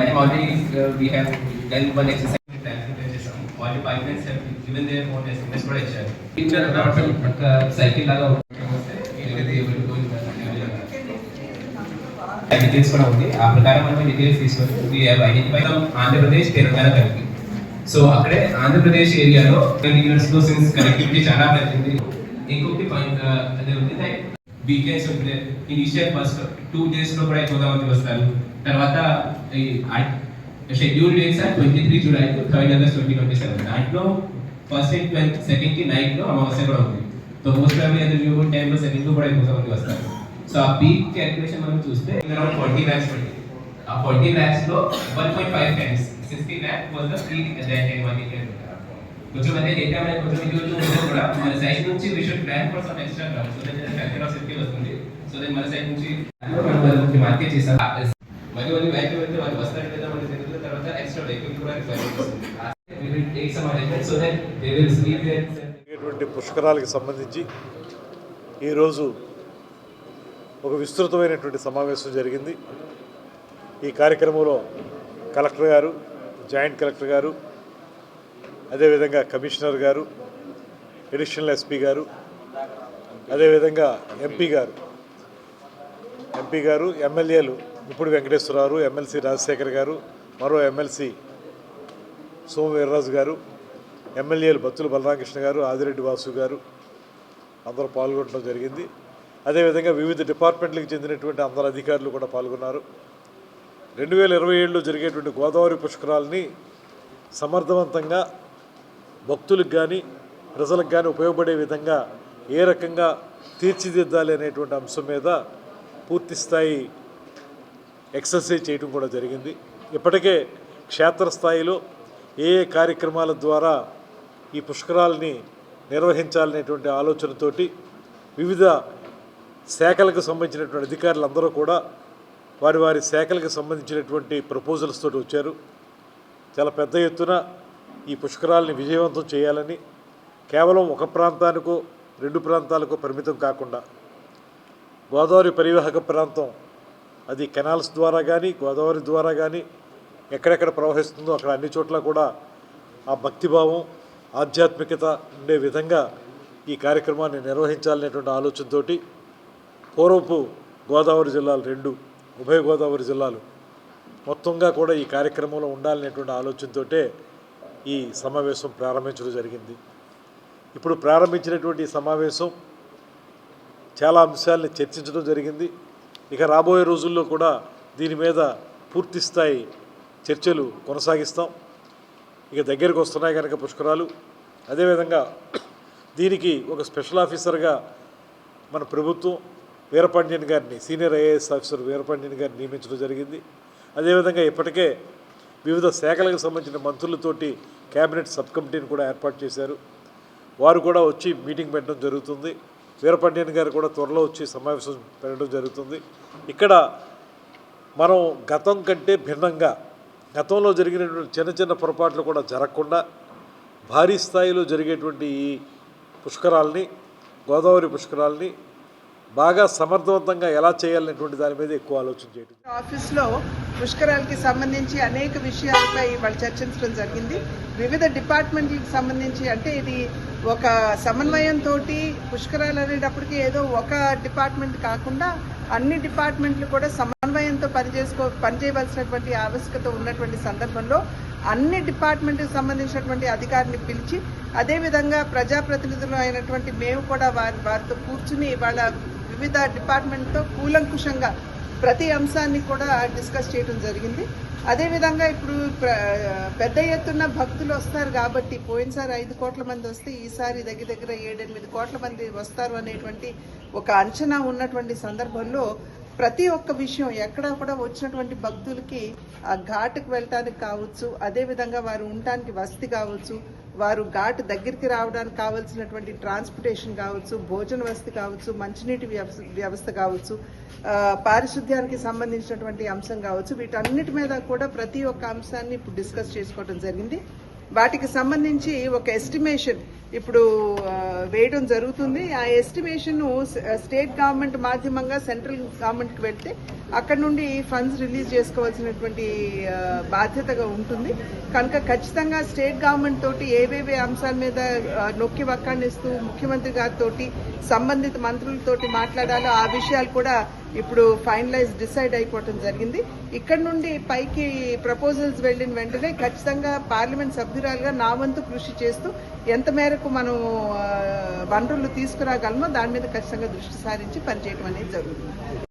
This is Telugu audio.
हमारे modelling we have done one exercise వాళ్ళు pilots have given their own SMS కూడా ఇచ్చారు పిక్చర్ అబౌట్ ఒక సైకిల్ లాగా డీటెయిల్స్ కూడా ఉంది ఆ ప్రకారం మనం డీటెయిల్స్ తీసుకొని ఐడెంటిఫై ఆంధ్రప్రదేశ్ తెలంగాణ కలిపి సో అక్కడే ఆంధ్రప్రదేశ్ ఏరియాలో యూనిట్స్లో సిన్స్ కనెక్టివిటీ చాలా పెరిగింది ఇంకొకటి పాయింట్ అదే ఉంది వీకెండ్స్ ఉంటే ఇనిషియల్ ఫస్ట్ టూ డేస్లో కూడా ఎక్కువగా మంది వస్తారు తర్వాత ఈ schedule dates twenty three July to third August twenty twenty seven దాంట్లో ఫస్ట్ అండ్ సెకండ్కి నైట్లో అమావాస్య కూడా ఉంది. సో మోస్ట్ ఫ్యామిలీ అది న్యూ టైంలో సెకండ్ కూడా ఎక్కువ మంది వస్తారు. సో ఆ పీక్ క్యాలిక్యులేషన్ మనం చూస్తే అరౌండ్ ఫార్టీ ల్యాక్స్ ఉంది. ఆ forty ల్యాక్స్లో one point five times sixty lakh was the peak that one year కొంచెం అదే డేటా మన కొంచెం ఇండివిజువల్ ఉంటే కూడా మన సైడ్ నుంచి we should plan for some extra ground so that factor of safety వస్తుంది. సో దట్ మన సైడ్ నుంచి మార్కెట్ చేసాం మరి మళ్ళీ బ్యాంక్ వెళ్తే వాళ్ళు వస్తారంటే లేదా మనకి తెలియదు తర్వాత ఎక్స్ట్రా వెహికల్ కూడా రిక్వైర్ పుష్కరాలకు సంబంధించి ఈరోజు ఒక విస్తృతమైనటువంటి సమావేశం జరిగింది. ఈ కార్యక్రమంలో కలెక్టర్ గారు జాయింట్ కలెక్టర్ గారు అదేవిధంగా కమిషనర్ గారు అడిషనల్ ఎస్పీ గారు అదేవిధంగా ఎంపీ గారు ఎంపీ గారు ఎమ్మెల్యేలు ఇప్పుడు వెంకటేశ్వరరావు ఎమ్మెల్సీ రాజశేఖర్ గారు మరో ఎమ్మెల్సీ సోమవీర్రాజు గారు ఎమ్మెల్యేలు బత్తుల బలరామకృష్ణ గారు ఆదిరెడ్డి వాసు గారు అందరూ పాల్గొనడం జరిగింది. అదేవిధంగా వివిధ డిపార్ట్మెంట్లకు చెందినటువంటి అందరు అధికారులు కూడా పాల్గొన్నారు. రెండు వేల ఇరవై ఏడులో జరిగేటువంటి గోదావరి పుష్కరాలని సమర్థవంతంగా భక్తులకు కానీ ప్రజలకు కానీ ఉపయోగపడే విధంగా ఏ రకంగా తీర్చిదిద్దాలి అనేటువంటి అంశం మీద పూర్తి స్థాయి ఎక్సర్సైజ్ చేయడం కూడా జరిగింది. ఇప్పటికే క్షేత్రస్థాయిలో ఏ ఏ కార్యక్రమాల ద్వారా ఈ పుష్కరాలని నిర్వహించాలనేటువంటి ఆలోచనతోటి వివిధ శాఖలకు సంబంధించినటువంటి అధికారులందరూ కూడా వారి వారి శాఖలకు సంబంధించినటువంటి ప్రపోజల్స్ తోటి వచ్చారు. చాలా పెద్ద ఎత్తున ఈ పుష్కరాలని విజయవంతం చేయాలని కేవలం ఒక ప్రాంతానికో రెండు ప్రాంతాలకు పరిమితం కాకుండా గోదావరి పరివాహక ప్రాంతం అది కెనాల్స్ ద్వారా కానీ గోదావరి ద్వారా కానీ ఎక్కడెక్కడ ప్రవహిస్తుందో అక్కడ అన్ని చోట్ల కూడా ఆ భక్తిభావం ఆధ్యాత్మికత ఉండే విధంగా ఈ కార్యక్రమాన్ని నిర్వహించాలనేటువంటి ఆలోచనతోటి పూర్వపు గోదావరి జిల్లాలు రెండు ఉభయ గోదావరి జిల్లాలు మొత్తంగా కూడా ఈ కార్యక్రమంలో ఉండాలనేటువంటి ఆలోచనతోటే ఈ సమావేశం ప్రారంభించడం జరిగింది. ఇప్పుడు ప్రారంభించినటువంటి ఈ సమావేశం చాలా అంశాలని చర్చించడం జరిగింది. ఇక రాబోయే రోజుల్లో కూడా దీని మీద పూర్తి స్థాయి చర్చలు కొనసాగిస్తాం. ఇక దగ్గరికి వస్తున్నాయి కనుక పుష్కరాలు. అదేవిధంగా దీనికి ఒక స్పెషల్ ఆఫీసర్గా మన ప్రభుత్వం వీరపాండ్యన్ గారిని సీనియర్ ఐఏఎస్ ఆఫీసర్ వీరపాండ్యన్ గారిని నియమించడం జరిగింది. అదేవిధంగా ఇప్పటికే వివిధ శాఖలకు సంబంధించిన మంత్రులతోటి క్యాబినెట్ సబ్ కమిటీని కూడా ఏర్పాటు చేశారు. వారు కూడా వచ్చి మీటింగ్ పెట్టడం జరుగుతుంది. వీరపాండ్యన్ గారు కూడా త్వరలో వచ్చి సమావేశం పెట్టడం జరుగుతుంది. ఇక్కడ మనం గతం కంటే భిన్నంగా గతంలో జరిగినటువంటి చిన్న చిన్న పొరపాట్లు కూడా జరగకుండా భారీ స్థాయిలో జరిగేటువంటి ఈ పుష్కరాల్ని గోదావరి పుష్కరాల్ని బాగా సమర్థవంతంగా ఎలా చేయాలనేటువంటి దాని మీద ఎక్కువ ఆలోచన చేయడం ఆఫీస్లో పుష్కరాలకి సంబంధించి అనేక విషయాలపై వాళ్ళు చర్చించడం జరిగింది. వివిధ డిపార్ట్మెంట్లకు సంబంధించి అంటే ఇది ఒక సమన్వయంతో పుష్కరాలు అనేటప్పటికి ఏదో ఒక డిపార్ట్మెంట్ కాకుండా అన్ని డిపార్ట్మెంట్లు కూడా సమన్వయంతో పనిచేసుకో పనిచేయవలసినటువంటి ఆవశ్యకత ఉన్నటువంటి సందర్భంలో అన్ని డిపార్ట్మెంట్కి సంబంధించినటువంటి అధికారిని పిలిచి అదేవిధంగా ప్రజాప్రతినిధులు అయినటువంటి మేము కూడా వారి వారితో కూర్చుని వాళ్ళ వివిధ డిపార్ట్మెంట్తో కూలంకుషంగా ప్రతి అంశాన్ని కూడా డిస్కస్ చేయడం జరిగింది. అదేవిధంగా ఇప్పుడు ప్ర- పెద్ద ఎత్తున భక్తులు వస్తారు కాబట్టి పోయినసారి ఐదు కోట్ల మంది వస్తే ఈసారి దగ్గర దగ్గర ఏడెనిమిది కోట్ల మంది వస్తారు అనేటువంటి ఒక అంచనా ఉన్నటువంటి సందర్భంలో ప్రతి ఒక్క విషయం ఎక్కడ కూడా వచ్చినటువంటి భక్తులకి ఆ ఘాటుకు వెళ్ళటానికి కావచ్చు అదేవిధంగా వారు ఉండటానికి వసతి కావచ్చు వారు ఘాటు దగ్గరికి రావడానికి కావాల్సినటువంటి ట్రాన్స్పోర్టేషన్ కావచ్చు భోజన వసతి కావచ్చు మంచినీటి వ్యవస్థ వ్యవస్థ కావచ్చు పారిశుద్ధ్యానికి సంబంధించినటువంటి అంశం కావచ్చు వీటన్నిటి మీద కూడా ప్రతి ఒక్క అంశాన్ని ఇప్పుడు డిస్కస్ చేసుకోవడం జరిగింది. వాటికి సంబంధించి ఒక ఎస్టిమేషన్ ఇప్పుడు వేయడం జరుగుతుంది. ఆ ఎస్టిమేషన్ స్టేట్ గవర్నమెంట్ మాధ్యమంగా సెంట్రల్ గవర్నమెంట్కి వెళ్తే అక్కడ నుండి ఫండ్స్ రిలీజ్ చేసుకోవాల్సినటువంటి బాధ్యతగా ఉంటుంది. కనుక ఖచ్చితంగా స్టేట్ గవర్నమెంట్ తోటి ఏవేవి అంశాల మీద నొక్కి వక్కాణిస్తూ ముఖ్యమంత్రి గారితో సంబంధిత మంత్రులతోటి మాట్లాడాలో ఆ విషయాలు కూడా ఇప్పుడు ఫైనలైజ్ డిసైడ్ అయిపోవటం జరిగింది. ఇక్కడ నుండి పైకి ప్రపోజల్స్ వెళ్ళిన వెంటనే ఖచ్చితంగా పార్లమెంట్ సభ్యురాలుగా నా వంతు కృషి చేస్తూ ఎంత మేరకు మనం వనరులు తీసుకురాగలమో దాని మీద ఖచ్చితంగా దృష్టి సారించి పనిచేయడం అనేది జరుగుతుంది.